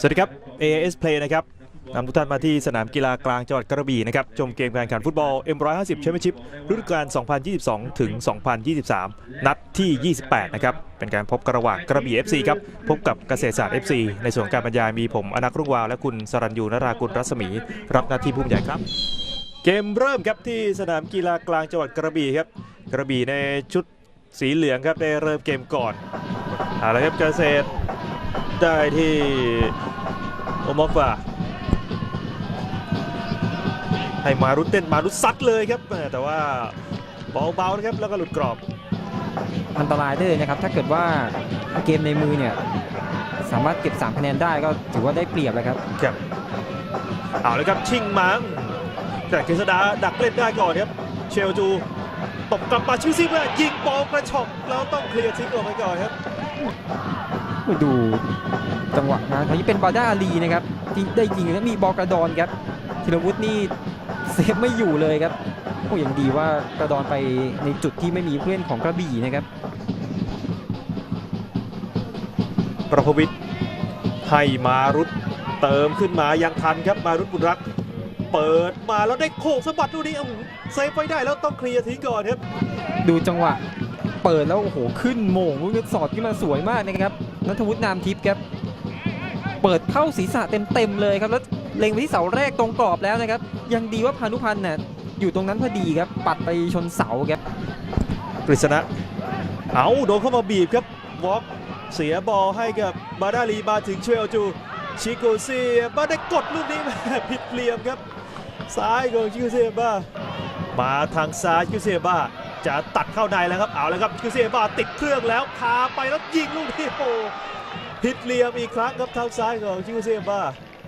สวัสดีครับ AIS Play นะครับนำทุกท่านมาที่สนามกีฬากลางจังหวัดกระบี่นะครับ ชมเกมการแข่งขันฟุตบอล M150 Championship ฤดูกาล 2022 ถึง 2023 นัดที่ 28 นะครับ เป็นการพบกระหว่างกระบี่ FC ครับ พบกับเกษตรศาสตร์ FC ในส่วนการบรรยายมีผมอนักรุ่งวาว และคุณสรัญยูนรากุลรัศมี รับหน้าที่ผู้บรรยายครับ เกมเริ่มครับที่สนามกีฬากลางจังหวัดกระบี่ครับ กระบี่ในชุดสีเหลืองครับได้เริ่มเกมก่อนเอาละครับเกษตร ได้ที่โอมอกฟาให้มารุตเต้นมารุตซัดเลยครับแหม่แต่ว่าเบาๆนะครับแล้วก็หลุดกรอบ อันตรายได้เลยนะครับ ถ้าเกิดว่าเกมในมือเนี่ยสามารถเก็บ3คะแนนได้ก็ถือว่าได้เปรียบแล้วครับครับเอาเลยครับชิงมังแต่กฤษดาดักเล่นได้ก่อนครับเชลจูตบกลับมาชื่อซิว่ายิงบอลกระชอกแล้วต้องเคลียร์ทิ้งออกไปก่อนครับ ดูจังหวะงานคราวนี้เป็นบาด้าอาลีนะครับที่ได้ยิงแล้วมีบอลกระดอนครับธีรวุฒินี่เซฟไม่อยู่เลยครับโอ้ยังดีว่ากระดอนไปในจุดที่ไม่มีผู้เล่นของกระบี่นะครับประพวิทย์ให้มารุตเติมขึ้นมายังทันครับมารุตบุญรัก เปิดมาแล้วได้โขกสะบัดดูนี่อื้อหือเซฟไว้ได้แล้วต้องเคลียร์ทิ้งก่อนครับ ดูจังหวะ เปิดแล้วโอ้โหขึ้นโมงลูกนี้สอดขึ้นมาสวยมากนะครับนัทวุฒินามทิพย์ครับเปิดเข้าศีรษะเต็มๆเลยครับแล้วเล็งไปที่เสาแรกตรงกรอบแล้วนะครับ ยังดีว่าพานุพันธ์น่ะอยู่ตรงนั้นพอดีครับ ปัดไปชนเสาครับกฤษณะเอาโดนเข้ามาบีบครับวอล์กเสียบอลให้กับบาดาลีมาถึงเชลจูชิโกเซียมาได้กดลูกนี้แม่ผิดเหลี่ยมครับ ซ้ายของชิโกเซียบ้ามาทางซ้ายชิโกเซียบ้า จะตัดเข้าในแล้วครับเอาแล้วครับชิโกเซียบ้าติดเครื่องแล้วพาไปแล้วยิงลูกนี้โอ้ผิดเหลี่ยมอีกครั้งครับทางซ้ายของชิโกเซียบ้า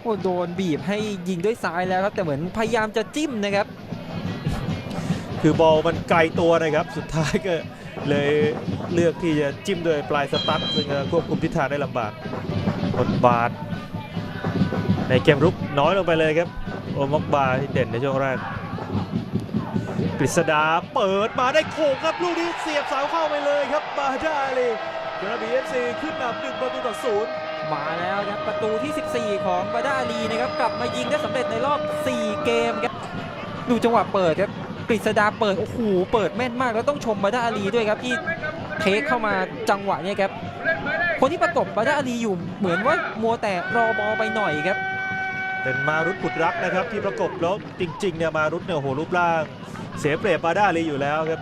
โอ้โดนบีบให้ยิงด้วยซ้ายแล้วครับแต่เหมือนพยายามจะจิ้มนะครับ คือบอลมันไกลตัวนะครับสุดท้ายก็เลยเลือกที่จะจิ้มโดยปลายสตั๊ดซึ่งจะควบคุมทิศทางได้ลำบากบทบาท ในเกมรุกน้อยลงไปเลยครับ โอมอกบาที่เด่นในช่วงแรก กฤษดาเปิดมาได้โขกครับลูกนี้เสียบเสาเข้าไปเลยครับบาดาลีกระบี่เอฟซีขึ้นนำหนึ่งประตูต่อศูนย์มาแล้วครับประตูที่ 14 ของบาด้าอาลีนะครับกลับมายิงได้สำเร็จในรอบ 4 เกมครับดูจังหวะเปิดครับกฤษดาเปิดโอ้โหเปิดแม่นมากแล้วต้องชมบาด้าอาลีด้วยครับที่เทคเข้ามาจังหวะเนี้ครับคนที่ประกบบาด้าอาลีอยู่เหมือนว่ามัวแต่รอบอลไปหน่อยครับเป็นมารุตผุดรักนะครับที่ประกบแล้วจริงๆเนี่ยมารุตเนี่ยโอ้โหรูปร่าง เสียเปรียบบาดาลีอยู่แล้วครับ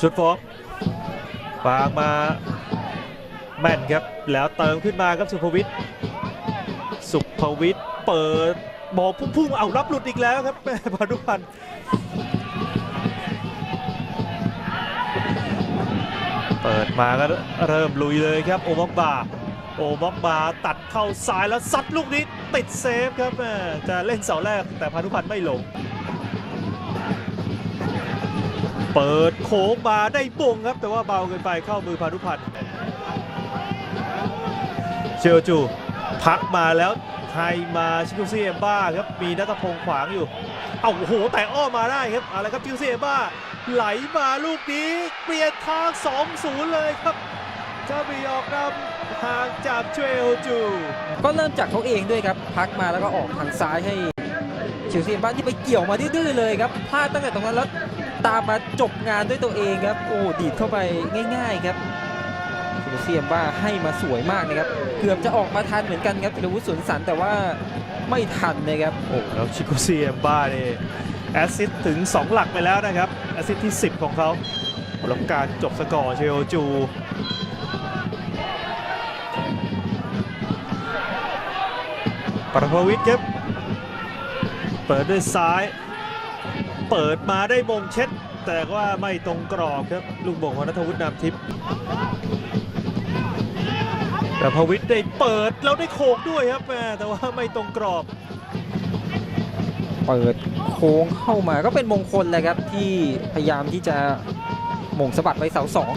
ชุดฟอกฟางมาแม่นครับ แล้วเติมขึ้นมาครับสุภวิทย์สุภวิทย์เปิดบอลพุ่งเอารับหลุดอีกแล้วครับแม่พานุพันธ์เปิดมาก็เริ่มลุยเลยครับโอมอกบา โอมอกบาตัดเข้าซ้ายแล้วซัดลูกนี้ติดเซฟครับแม่จะเล่นเสาแรกแต่พานุพันธ์ไม่ลง เปิดโค้งมาได้บงครับ แต่ว่าเบาเกินไปเข้ามือพานุพันธ์เชลจูพักมาแล้วไทยมาชิคุเซียบ้าครับมีนัทพงษ์ขวางอยู่ เอาโอ้โห แต่อ้อมมาได้ครับอะไรครับชิคุเซียบ้า ไหลมาลูกนี้ เปลี่ยนทาง 2-0 เลยครับจ้าบีออกนำ ห่างจากเชลจูก็เริ่มจากเขาเองด้วยครับ พักมาแล้วก็ออกทางซ้ายให้เชลซีบ้านที่ไปเกี่ยวมาดื้อๆเลยครับพลาดตั้งแต่ตรงนั้นแล้วตามมาจบงานด้วยตัวเองครับ โอ้ดีดเข้าไปง่าย ๆครับเชลซีบ้าให้มาสวยมากนะครับ เกือบจะออกมาทันเหมือนกันครับธีรวุฒิสวนสันแต่ว่าไม่ทันนะครับโอ้แล้วชิโกเซียบ้านี่แอสซิสต์ถึง 2 หลักไปแล้วนะครับ แอสซิสต์ที่ 10 ของเขาแล้วการจบสกอร์เชลจู ปรภวิทย์ครับ เปิดด้วยซ้าย เปิดมาได้มงเช็ด แต่ว่าไม่ตรงกรอบครับ ลูกบ่งของนัทวุฒินามทิพย์แต่พวิทย์ได้เปิดแล้วได้โขกด้วยครับแม่แต่ว่าไม่ตรงกรอบ เปิดโค้งเข้ามาก็เป็นมงคลเลยครับที่พยายามที่จะหม่งสะบัดไปเสาสอง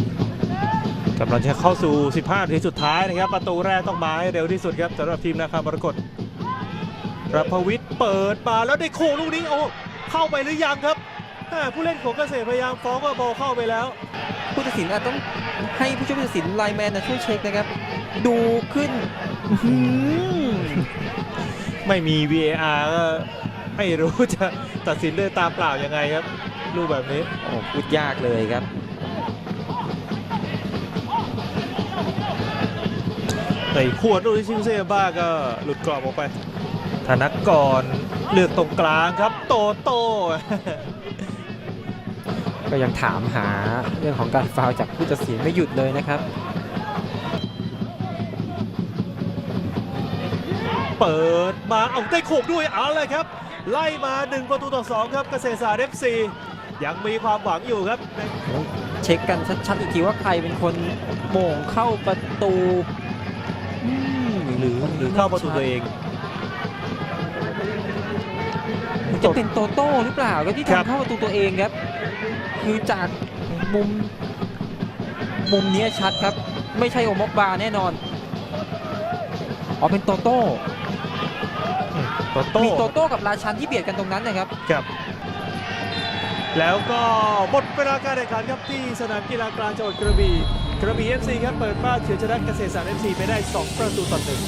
กำลังจะเข้าสู่ 15นาทีสุดท้ายนะครับ ประตูแรกต้องมาให้เร็วที่สุดครับสำหรับทีมนาคามรกต รพวิทย์เปิดมาแล้วได้โค้งลูกนี้โอ้เข้าไปหรือยังครับอ่าผู้เล่นของเกษตรพยายามฟ้องว่าบอลเข้าไปแล้ว ผู้ตัดสินอาจต้องให้ผู้ช่วยผู้ตัดสินไลน์แมนนะช่วยเช็คนะครับ ดูขึ้นอื้อหือไม่มี VAR ก็ไม่รู้จะตัดสินด้วยตาเปล่ายังไงครับรูปแบบนี้โอ้พูดยากเลยครับแต่ขวดลูกที่ชิงเซ่บ้าก็หลุดกรอบออกไป ธนกรเลือกตรงกลางครับ โตโต้ก็ยังถามหาเรื่องของการฟาวล์จากผู้ตัดสินไม่หยุดเลยนะครับ เปิดมาเอาได้โขกด้วยเอาเลยครับ ไล่มา 1 ประตูต่อ 2 ครับเกษตรศาสตร์ FC ยังมีความหวังอยู่ครับ เช็คกันชัดๆอีกทีว่าใครเป็นคนโหม่งเข้าประตูอืมหรือหรือเข้าประตูตัวเอง จะเป็นโตโต้หรือเปล่าก็ที่ครับทำเข้าประตูตัวเองครับ คือจากมุมมุมเนี้ยชัดครับ ไม่ใช่โอมอกบาแน่นอนอ๋อเป็นโตโต้โตโต้มีโตโต้กับราชันที่เบียดกันตรงนั้นนะครับครับ แล้วก็หมดเวลาการแข่งขันครับที่สนามกีฬากลางจังหวัดกระบี่กระบี่ FC ครับเปิดบ้านเฉือนชนะเกษตรศาสตร์ FC ไปได้ 2 ประตูต่อหนึ่ง